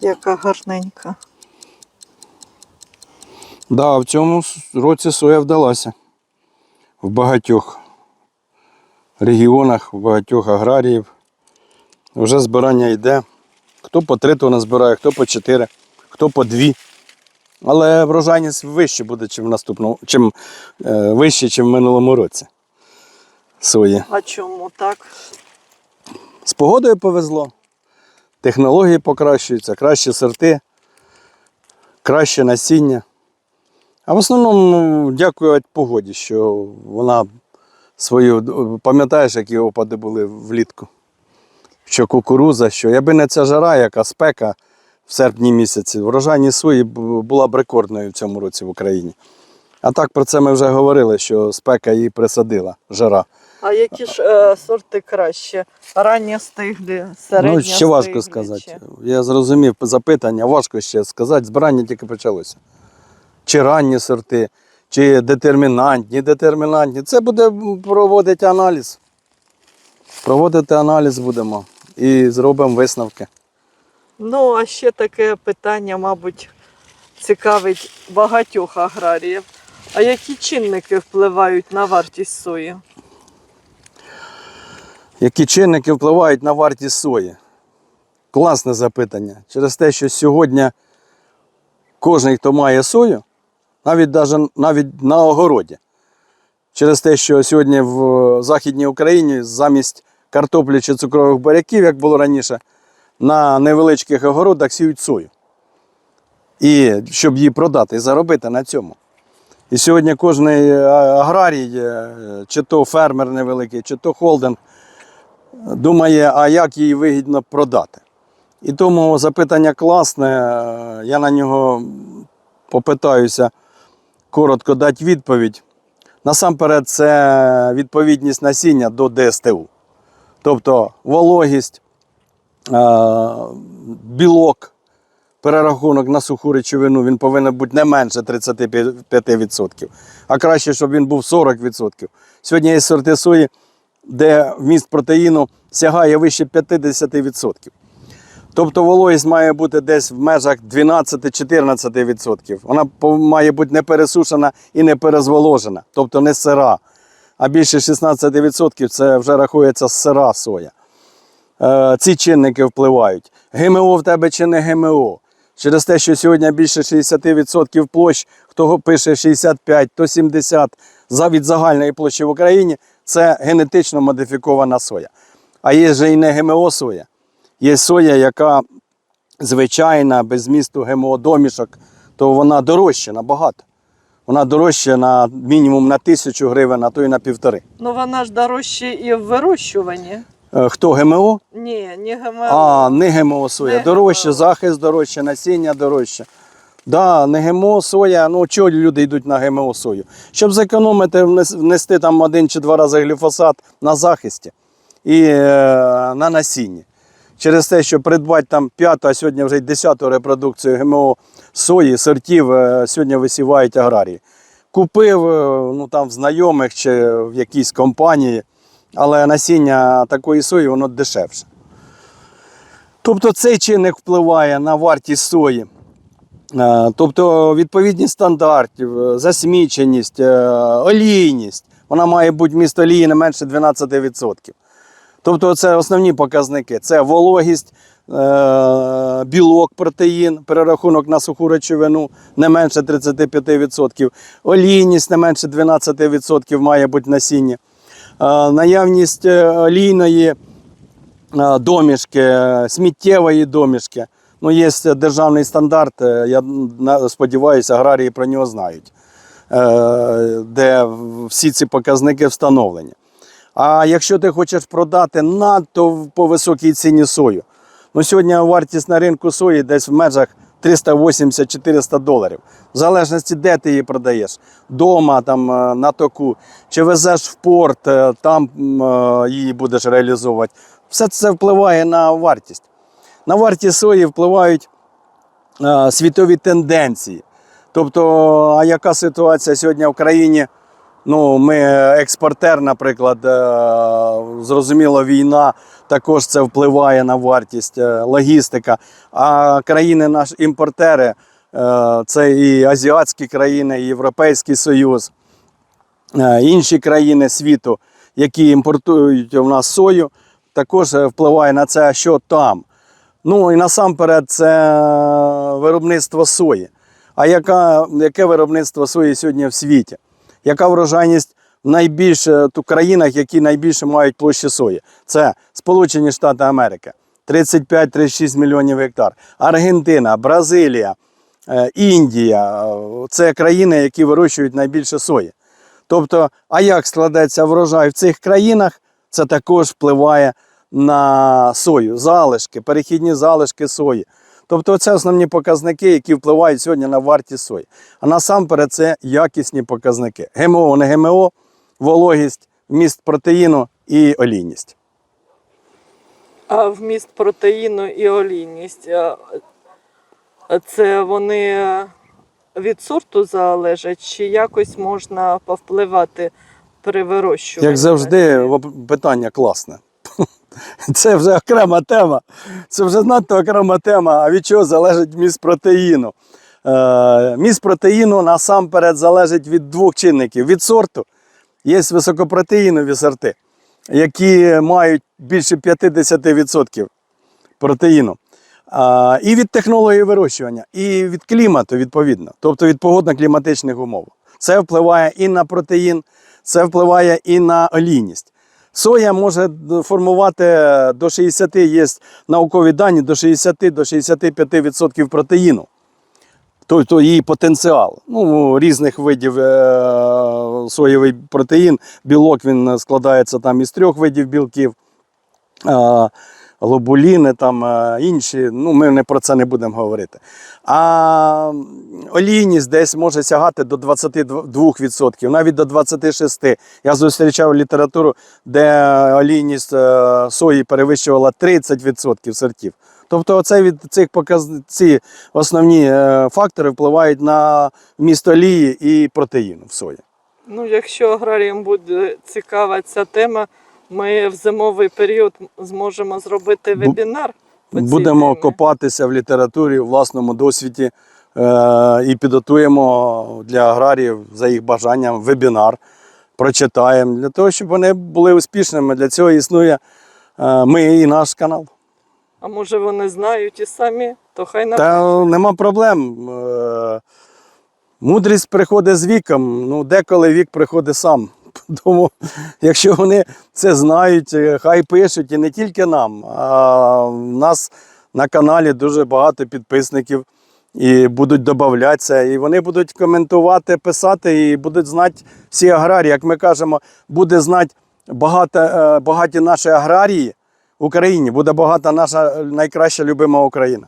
Яка гарненька. Да, в цьому році соя вдалася. В багатьох регіонах, в багатьох аграріїв. Вже збирання йде. Хто по три тонни збирає, хто по чотири, хто по дві. Але врожайність вище буде, чим в наступному, чим, е, вище, чим в минулому році. Сої. А чому так? З погодою повезло. Технології покращуються, кращі сорти, краще насіння. А в основному дякувати погоді, що вона свою. Пам'ятаєш, які опади були влітку? Що кукуруза, що якби не ця жара, яка спека в серпні місяці, врожайність сої була б рекордною в цьому році в Україні. А так про це ми вже говорили, що спека її присадила, жара. А які ж е, сорти краще? Ранні стиглі, середня Ну, ще важко стиглі сказати. чи- Я зрозумів запитання, важко ще сказати. Збирання тільки почалося. Чи ранні сорти, чи детермінантні, детермінантні. Це буде проводити аналіз. Проводити аналіз будемо і зробимо висновки. Ну, а ще таке питання, мабуть, цікавить багатьох аграріїв. А які чинники впливають на вартість сої? Які чинники впливають на вартість сої? Класне запитання. Через те, що сьогодні кожен, хто має сою, навіть, навіть на огороді, через те, що сьогодні в Західній Україні замість картоплі чи цукрових буряків, як було раніше, на невеличких огородах сіють сою. І щоб її продати і заробити на цьому. І сьогодні кожен аграрій, е, чи то фермер невеликий, чи то холдинг, думає, а як її вигідно продати. І тому запитання класне, я на нього попитаюся коротко дати відповідь. Насамперед, це відповідність насіння до ДСТУ. Тобто вологість, е, білок, перерахунок на суху речовину він повинен бути не менше 35%, а краще, щоб він був 40%. Сьогодні є сорти де вміст протеїну сягає вище 50%. Тобто вологість має бути десь в межах 12-14%. Вона має бути не пересушена і не перезволожена, тобто не сира. А більше 16% це вже рахується сира соя. Е, ці чинники впливають. ГМО в тебе чи не ГМО. Через те, що сьогодні більше 60% площ, хто пише 65, то 70 за від загальної площі в Україні, це генетично модифікована соя. А є же і не ГМО соя. Є соя, яка звичайна, без змісту ГМО домішок, то вона дорожча набагато. Вона дорожча на мінімум на тисячу гривень, а то й на півтори. Ну вона ж дорожче і в вирощуванні. Е, Хто ГМО? Ні, не ГМО. А, не ГМО соя. Не дорожче, ГМО. захист дорожче, насіння дорожче. Да, не ГМО соя, ну чого люди йдуть на ГМО сою? Щоб зекономити, внести там один чи два рази гліфосат на захисті і е, на насінні. Через те, що придбати там п'яту, а сьогодні вже й десяту репродукцію ГМО сої, сортів, е, сьогодні висівають аграрії. Купив е, ну, там, в знайомих чи в якійсь компанії, але насіння такої сої воно дешевше. Тобто цей чинник впливає на вартість сої. Е, Тобто відповідність стандартів, е, засміченість, е, олійність. Вона має бути вміст олії не менше 12%. Тобто це основні показники: це вологість, білок, протеїн, перерахунок на суху речовину не менше 35%, олійність не менше 12% має бути насіння. Наявність олійної домішки, сміттєвої домішки. Ну, є державний стандарт, е, я сподіваюся, аграрії про нього знають, е, де всі ці показники встановлені. А якщо ти хочеш продати надто по високій ціні сою, ну сьогодні вартість на ринку сої десь в межах 380-400 доларів. В залежності, де ти її продаєш. Дома, там, е, на току, чи везеш в порт, е, там е, її будеш реалізовувати. Все це впливає на вартість. На вартість сої впливають е, світові тенденції. Тобто, а яка ситуація сьогодні в країні? Ну, ми експортер, наприклад, е, зрозуміло, війна також це впливає на вартість, е, логістика. А країни наші імпортери, це і азіатські країни, і Європейський Союз, інші країни світу, які імпортують у нас сою, також впливає на це, що там. Ну і насамперед це виробництво сої. А яка, яке виробництво сої сьогодні в світі? Яка врожайність в найбільше в країнах, які найбільше мають площі сої? Це Сполучені Штати Америки 35-36 мільйонів гектар, Аргентина, Бразилія, е, Індія це країни, які вирощують найбільше сої. Тобто, а як складеться врожай в цих країнах, це також впливає на сою, залишки, перехідні залишки сої. Тобто це основні показники, які впливають сьогодні на вартість сої. А насамперед це якісні показники. ГМО, не ГМО, вологість, вміст протеїну і олійність. А вміст протеїну і олійність. Це вони від сорту залежать, чи якось можна повпливати при вирощуванні? Як завжди, питання класне. Це вже окрема тема. Це вже надто окрема тема. А від чого залежить міст протеїну? Е, міст протеїну насамперед залежить від двох чинників: від сорту. Є високопротеїнові сорти, які мають більше 50% протеїну. І від технології вирощування, і від клімату, відповідно, тобто від погодно-кліматичних умов. Це впливає і на протеїн, це впливає і на олійність. Соя може формувати до 60, є наукові дані, до 60-65% протеїну. Тобто її потенціал. Ну, різних видів е- соєвий протеїн, білок він складається там із трьох видів білків. Е- глобуліни, там е, інші, ну ми не про це не будемо говорити. А олійність десь може сягати до 22%, навіть до 26%. Я зустрічав літературу, де олійність е, сої перевищувала 30% сортів. Тобто, оце від цих показ... ці основні е, фактори впливають на вміст олії і протеїну в сої. Ну, якщо аграріям буде цікава ця тема, ми в зимовий період зможемо зробити вебінар. по цій Будемо темі. копатися в літературі, в власному досвіді е, і підготуємо для аграріїв за їх бажанням вебінар, прочитаємо для того, щоб вони були успішними. Для цього існує е, ми і наш канал. А може вони знають і самі, то хай нам Та нема проблем. Е, Мудрість приходить з віком, ну деколи вік приходить сам. Тому, якщо вони це знають, е, хай пишуть і не тільки нам. А в нас на каналі дуже багато підписників і будуть додаватися, і вони будуть коментувати, писати, і будуть знати всі аграрії. Як ми кажемо, буде знати багато, е, багаті наші аграрії в Україні, буде багата наша найкраща любима Україна.